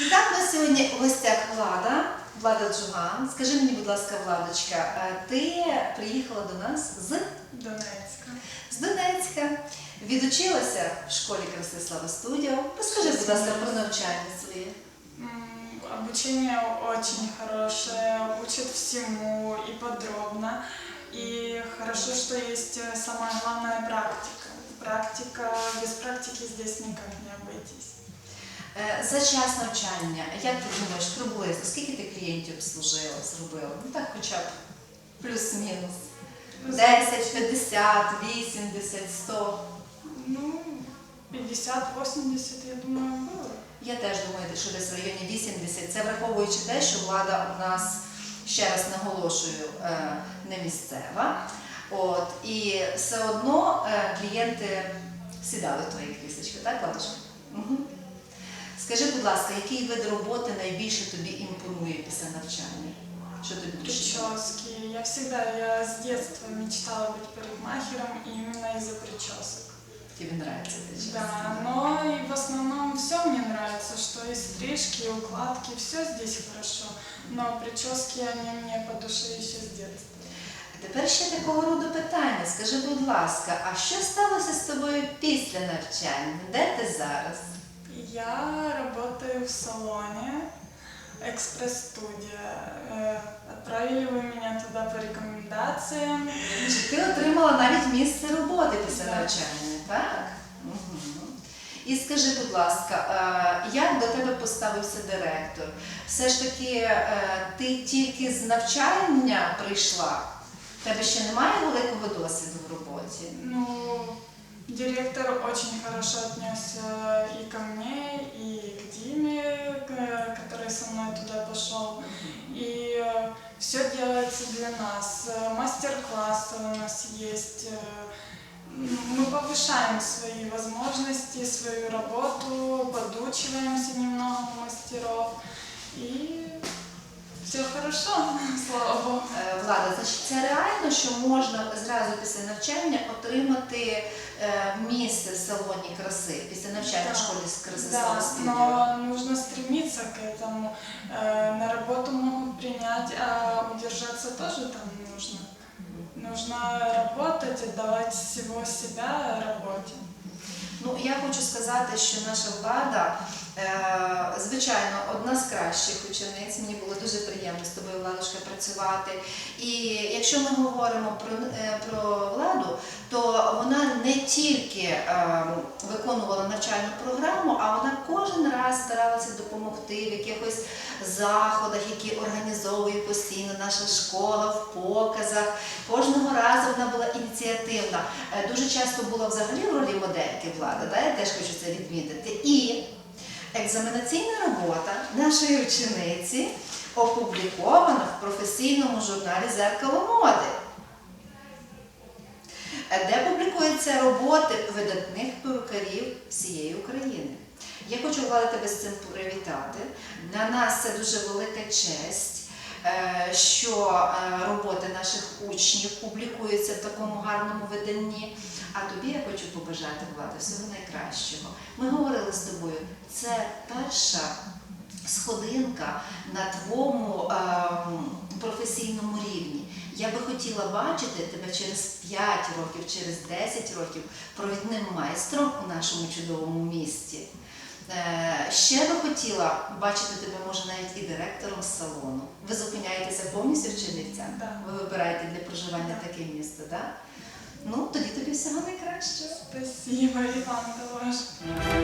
І так, у нас сьогодні в гостях Влада, Влада Джуган. Скажи мені, будь ласка, Владочка, е, ти приїхала до нас з, Донецька. з Донецька, відучилася в школі Красислава Студіо. Розкажи, будь ласка, про навчання своє. Обучение очень хорошее, учат всему и подробно. И хорошо, что есть э, самая главная практика. Практика, без практики здесь никак не обойтись. Е, За час навчання, як ти думаєш, приблизно, скільки ти клієнтів обслужила, зробила? Ну так хоча б плюс-мінус. 10, 50, 80, 100. Ну, 50-80, я думаю, было. Я теж думаю, що десь в районі 80. Це враховуючи те, що влада у нас, ще раз наголошую, е, не місцева. От, і все одно е, клієнти сідали в твої крісочки, так, Владочка? Угу. Скажи, будь ласка, який вид роботи найбільше тобі імпонує після навчання? Що тобі більше? Прически. Я всегда, я с детства мечтала быть парикмахером именно из-за причесок. Подобається цей час? Да, но и в основном все мне нравится, что и стрижки, и укладки, все здесь хорошо. Но прически, они мне по душе еще с детства. Тепер ще такого роду питання. Скажи, будь ласка, а що сталося з тобою після навчання? Де ти зараз? Я работаю в салоне, экспресс-студия. Э, Отправили вы меня туда по рекомендациям. Чи ти отримала навіть місце роботи після Так. навчання, так? Угу. І скажи, будь ласка, е, як до тебе поставився директор? Все ж таки, е, ти тільки з навчання прийшла? В тебе ще немає великого досвіду в роботі? Ну, директор очень хорошо отнесся и ко мне, и к Диме, к- который со мной туда пошел. И все делается для нас. Э, Мастер-классы у нас есть. э, Мы повышаем свои возможности, свою работу, подучиваемся немного мастеров. И хорошо, слава Богу. Е, Влада, значить, це реально, що можна зразу після навчання отримати е, місце в салоні краси після навчання в школі з краси Да, Слава Студіо? но нужно стремиться к этому. Э, На работу могут принять, а удержаться тоже там нужно. Нужно работать, отдавать всего себя работе. Ну, я хочу сказати, що наша влада, е, звичайно, одна з кращих учениць. Мені було дуже приємно з тобою, Владушка, працювати. І якщо ми говоримо про, е, про владу, то вона не тільки е, виконувала навчальну програму, а вона кожен раз старалася допомогти в якихось заходах, які організовує постійно наша школа в показах. Кожного разу вона була ініціативна. Е, Дуже часто була взагалі в ролі модельки влада, да? я теж хочу це відмітити. І екзаменаційна робота нашої учениці опублікована в професійному журналі Зеркало моди, де публікуються роботи видатних перукарів всієї України. Я хочу Влада тебе з цим привітати. Для нас це дуже велика честь, е, що е, роботи наших учнів публікуються в такому гарному виданні. А тобі я хочу побажати влади всього найкращого. Ми говорили з тобою, це перша сходинка на твоєму професійному рівні. Я би хотіла бачити тебе через 5 років, через 10 років провідним майстром у нашому чудовому місті. Е, Ще би хотіла бачити тебе, може, навіть і директором салону. Ви зупиняєтеся повністю в Чернівцях? Да. Ви вибираєте для проживання Так. таке місто, так? Ну, тоді тобі всього найкращого. Спасибо, Іван вам тоже.